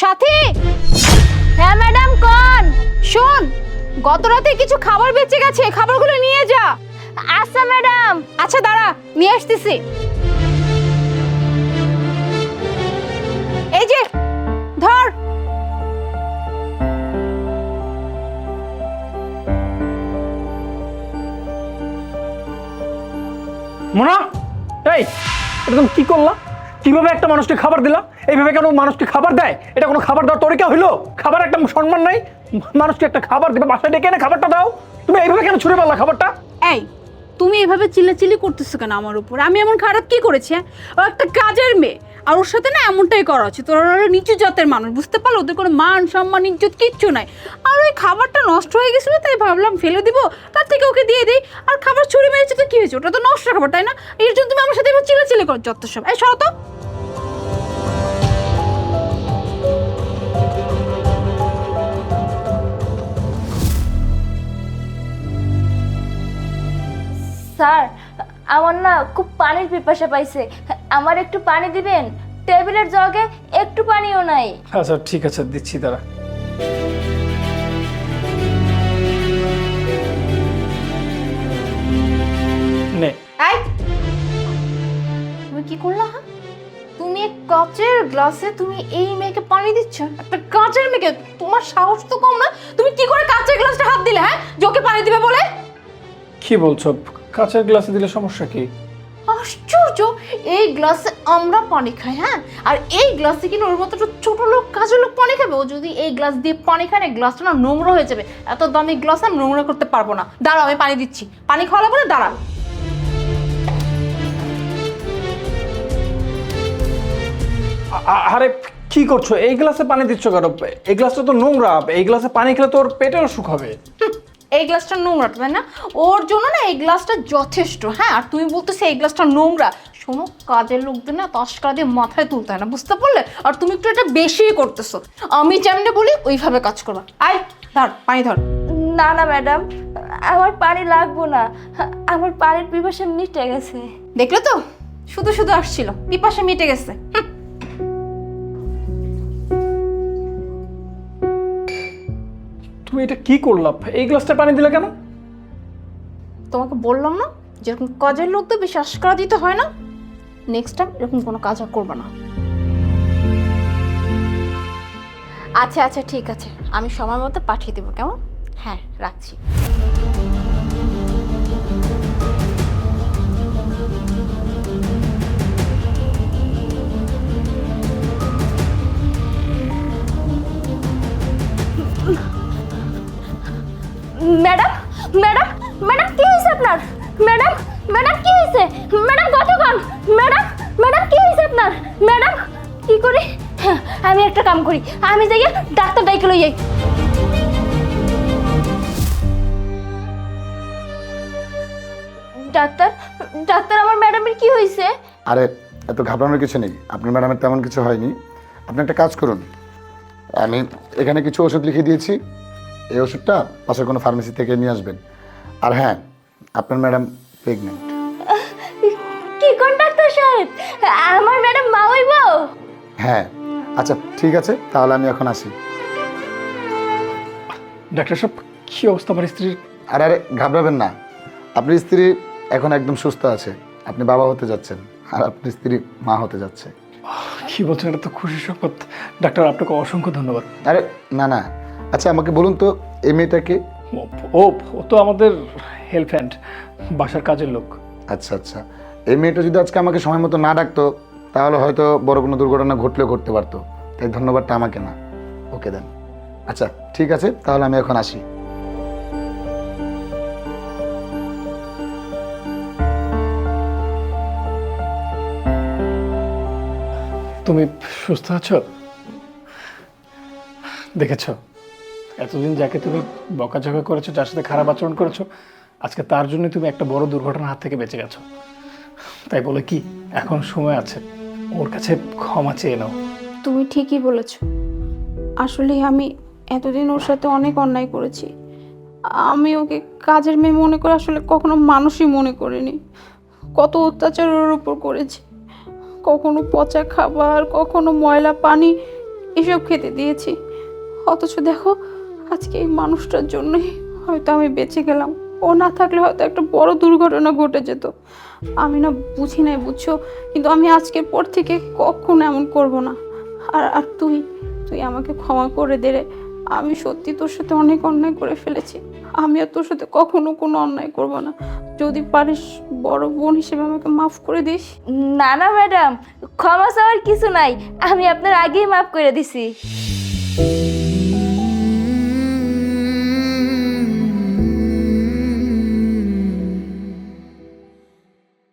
সাথী? হ্যাঁ ম্যাডাম, কোন। শোন গত রাতে কিছু খাবার বেঁচে গেছে খাবারগুলো নিয়ে যা। আচ্ছা ম্যাডাম। আচ্ছা দাঁড়া, নিয়ে আসতেছি। এই যে, ধর। মোনা, এই এটা তুমি কি করলা? কীভাবে একটা মানুষকে খাবার দিলা? এইভাবে কেন মানুষকে খাবার দেয়? এটা কোনো খাবার দেওয়ার তরিকা হইল? খাবার একটা সম্মান নাই? মানুষকে একটা খাবার দেবে, বাসায় ডেকে এনে খাবারটা দাও। তুমি এইভাবে কেন ছুড়ে পারলা খাবারটা? এই, তুমি এভাবে চিল্লাচিল্লি করতেছো কেন আমার উপর? আমি এমন খারাপ কি করেছি হ্যাঁ? ও একটা কাজের মেয়ে, আর ওর সাথে না এমনটাই করা উচিত। তোর নিচু জাতের মানুষ, বুঝতে পারল? ওদের কোনো মান সম্মান, ইজ্জত কিচ্ছু নাই। আর ওই খাবারটা নষ্ট হয়ে গেছিল, তাই ভাবলাম ফেলে দিব, তার থেকে ওকে দিয়ে দিই। আর খাবার ছুরি মেরেছে তো কি হয়েছে? ওটা তো নষ্ট খাবার, তাই না? এর জন্য তুমি আমার সাথে এবার চিল্লাচিল্লি করো, যত সব। এই, সরো স্যার আমার না খুব পানির পিপাসা পাইছে। আমার একটু পানি দিবেন? টেবিলের জগে একটু পানিও নাই। আচ্ছা ঠিক আছে দিচ্ছি দাঁড়া। নে। এই! তুমি কি করলা হ্যাঁ? তুমি এক কাচের গ্লাসে তুমি এই মেয়েকে পানি দিচ্ছ? একটা কাচের মেয়েকে? তোমার সাহস তো কম না? তুমি কি করে কাচের গ্লাসটা হাত দিলে হ্যাঁ? ওকে পানি দিবে বলে? কি বলছো? কাঁচের গ্লাসে দিলে সমস্যা কি? আশ্চর্য! এই গ্লাসে আমরা পানি খাই হ্যাঁ? আর এই গ্লাসে কিনা ওর মতো ছোট লোক কাজের লোক পানি খাবে? ও যদি এই গ্লাস দিয়ে পানি খায় না গ্লাসটা না নোংরা হয়ে যাবে। এত দামি গ্লাস আমি নোংরা করতে পারব না। দাঁড়াও আমি পানি দিচ্ছি। পানি খাওয়ালে বলে দাঁড়াও। আ- আ- আরে কি করছ? এই গ্লাসে পানি দিচ্ছ কেন? এই গ্লাসটা তো নোংরা। এই গ্লাসে পানি খেলে তোর পেটের অসুখ হবে। এই গ্লাসটা নোংরা তাই না? ওর জন্য না এই গ্লাসটা যথেষ্ট। হ্যাঁ আর তুমি বলতেছো এই গ্লাসটা নোংরা। শোনো কাজের লোকদের না তস্করা দিয়ে মাথায় তুলতে হয় না বুঝতে পারলে? আর তুমি একটু এটা বেশি করতেছো। আমি যেমনি বলি ওইভাবে কাজ করবা। আয় ধর পানি ধর। না না ম্যাডাম আমার পানি লাগবো না। আমার পানির পিপাসা মিটে গেছে। দেখলে তো? শুধু শুধু আসছিল। পিপাসা মিটে গেছে। তুমি এটা কি করলা? এই গ্লাসটা পানি দিলে কেন? তোমাকে বললাম না, যেরকম কাজের তো বিশ্বাস করা দিতে হয় না। নেক্সট টাইম এরকম কোনো কাজ আর করবে না। আচ্ছা আচ্ছা ঠিক আছে। আমি সময় মতো পাঠিয়ে দেবো, কেমন? হ্যাঁ রাখছি। ম্যাডাম ম্যাডাম ম্যাডাম কি হয়েছে আপনার? ম্যাডাম ম্যাডাম কি হয়েছে? ম্যাডাম কতক্ষণ ম্যাডাম ম্যাডাম কি হয়েছে আপনার? ম্যাডাম কি করি? হ্যাঁ, আমি একটা কাম করি। আমি যাই ডাক্তার ডাইকে লই যাই। ডাক্তার ডাক্তার আমার ম্যাডামের কি হয়েছে? আরে এত ঘাবড়ানোর কিছু নেই। আপনার ম্যাডামের তেমন কিছু হয়নি। আপনি একটা কাজ করুন। আমি এখানে কিছু ওষুধ লিখে দিয়েছি। এই ওষুধটা পাশের কোনো ফার্মেসি থেকে নিয়ে আসবেন। আর হ্যাঁ আপনার ম্যাডাম প্রেগনেন্ট কি কোন ডাক্তার সাহেব? আমার ম্যাডাম মা হইব? হ্যাঁ আচ্ছা ঠিক আছে তাহলে আমি এখন আসি। ডাক্তার সাহেব কি অবস্থা আমার স্ত্রীর? আর আরে ঘাবড়াবেন না। আপনার স্ত্রী এখন একদম সুস্থ আছে। আপনি বাবা হতে যাচ্ছেন আর আপনার স্ত্রী মা হতে যাচ্ছে। কি বলছেন এটা তো খুশি সংবাদ। ডাক্তার আপনাকে অসংখ্য ধন্যবাদ। আরে না না আচ্ছা আমাকে বলুন তো এই মেয়েটাকে? ও ও তো আমাদের হেল্প হ্যান্ড বাসার কাজের লোক। আচ্ছা আচ্ছা। এই মেয়েটা যদি আজকে আমাকে সময় মতো না ডাকতো তাহলে হয়তো বড় কোনো দুর্ঘটনা ঘটলেও ঘটতে পারতো। তাই ধন্যবাদটা আমাকে না। ওকে দেন। আচ্ছা ঠিক আছে তাহলে আমি এখন আসি। তুমি সুস্থ আছো? দেখেছ? এতদিন যাকে তুমি বকাঝকা করেছ যার সাথে খারাপ আচরণ করেছ, আজকে তার জন্য তুমি একটা বড় দুর্ঘটনার হাত থেকে বেঁচে গেছো। তাই বলে কি, এখন সময় আছে, ওর কাছে ক্ষমা চেয়ে নাও। তুমি ঠিকই বলেছ। আসলে আমি এতদিন ওর সাথে অনেক অন্যায় করেছি। আমি ওকে কাজের মেয়ে মনে করে আসলে কখনো মানুষই মনে করিনি। কত অত্যাচার ওর উপর করেছি। কখনো পচা খাবার, কখনো ময়লা পানি, এসব খেতে দিয়েছি। অথচ দেখো আজকে এই মানুষটার জন্যই হয়তো আমি বেঁচে গেলাম। ও না থাকলে হয়তো একটা বড় দুর্ঘটনা ঘটে যেত। আমি না বুঝি নাই, বুঝছ? কিন্তু আমি আজকের পর থেকে কখনো এমন করব না। আর আর তুই তুই আমাকে ক্ষমা করে দে রে। আমি সত্যি তোর সাথে অনেক অন্যায় করে ফেলেছি। আমি আর তোর সাথে কখনো কোনো অন্যায় করব না। যদি পারিস, বড় বোন হিসেবে আমাকে মাফ করে দিস। না না, ম্যাডাম, ক্ষমা চাওয়ার কিছু নাই। আমি আপনার আগেই মাফ করে দিছি।